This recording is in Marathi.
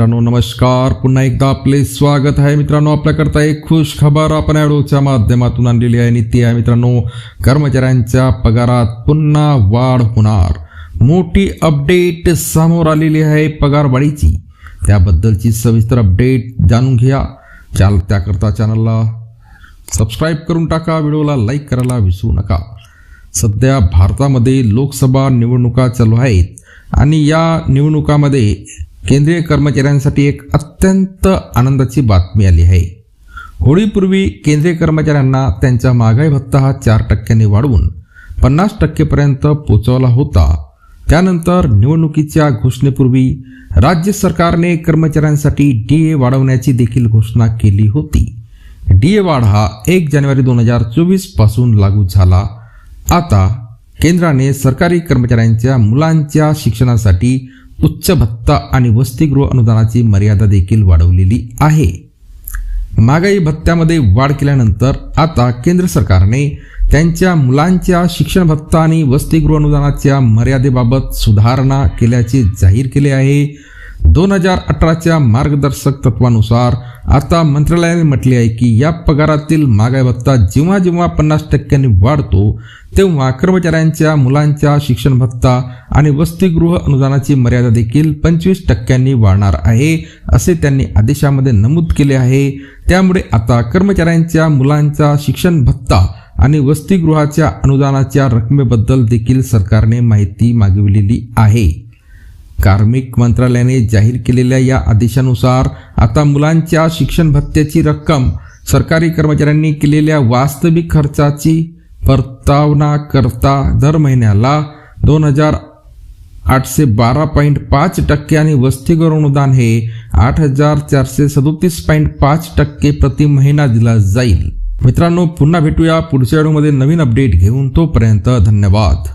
मित्रांनो नमस्कार. पुन्हा एकदा आपले स्वागत आहे. मित्रांनो आपल्याकरता एक खुश खबर आपण ॲडोच्या माध्यमातून आणलेली आहे. आणि ती आहे मित्रांनो कर्मचाऱ्यांच्या पगारात पुन्हा वाढ होणार. मोठी अपडेट समोर आलेली आहे पगारवाढीची. त्याबद्दलची सविस्तर अपडेट जाणून घ्या. चाल त्याकरता चॅनलला सबस्क्राईब करून टाका. व्हिडिओला लाईक करायला विसरू नका. सध्या भारतामध्ये लोकसभा निवडणुका चालू आहेत. आणि या निवडणुकामध्ये केंद्रीय कर्मचाऱ्यांसाठी एक अत्यंत आनंदाची बातमी आली आहे. होळीपूर्वी केंद्रीय कर्मचाऱ्यांना त्यांचा महागाई भत्ता हा चार टक्क्यांनी वाढवून पन्नास टक्केपर्यंत पोचवला होता. त्यानंतर निवडणुकीच्या घोषणेपूर्वी राज्य सरकारने कर्मचाऱ्यांसाठी डी ए वाढवण्याची देखील घोषणा केली होती. डी ए वाढ हा एक जानेवारी दोन हजार चोवीसपासून लागू झाला. आता केंद्राने सरकारी कर्मचाऱ्यांच्या मुलांच्या शिक्षणासाठी उच्च भत्ता आणि वसतिगृह अनुदानाची मर्यादा देखील वाढवलेली आहे. महागाई भत्त्यामध्ये वाढ केल्यानंतर आता केंद्र सरकारने त्यांच्या मुलांच्या शिक्षण भत्ता आणि वसतिगृह अनुदानाच्या मर्यादेबाबत सुधारणा केल्याचे जाहीर केले आहे. दोन हजार अठराच्या मार्गदर्शक तत्वानुसार आता मंत्रालयाने म्हटले आहे की या पगारातील महागाई भत्ता जेव्हा जेव्हा पन्नास टक्क्यांनी वाढतो तेव्हा कर्मचाऱ्यांच्या मुलांच्या शिक्षण भत्ता आणि वसतिगृह अनुदानाची मर्यादा देखील पंचवीस टक्क्यांनी वाढणार आहे असे त्यांनी आदेशामध्ये नमूद केले आहे. त्यामुळे आता कर्मचाऱ्यांच्या मुलांचा शिक्षण भत्ता आणि वसतिगृहाच्या अनुदानाच्या रकमेबद्दल देखील सरकारने माहिती मागविलेली आहे. कार्मिक मंत्रालयाने जाहीर केलेल्या या आदेशानुसार आता मुलांच्या शिक्षण भत्त्याची रक्कम सरकारी कर्मचाऱ्यांनी केलेल्या वास्तविक खर्चाची परतावना करता दर महिन्याला दोन हजार आठशे बारा पॉईंट पाच टक्के आणि वसतिगृह अनुदान हे आठ हजार चारशे सदोतीस पॉईंट पाच टक्के प्रति महिना दिला जाईल. मित्रांनो पुन्हा भेटूया पुढच्या व्हिडिओमध्ये नवीन अपडेट घेऊन तोपर्यंत धन्यवाद.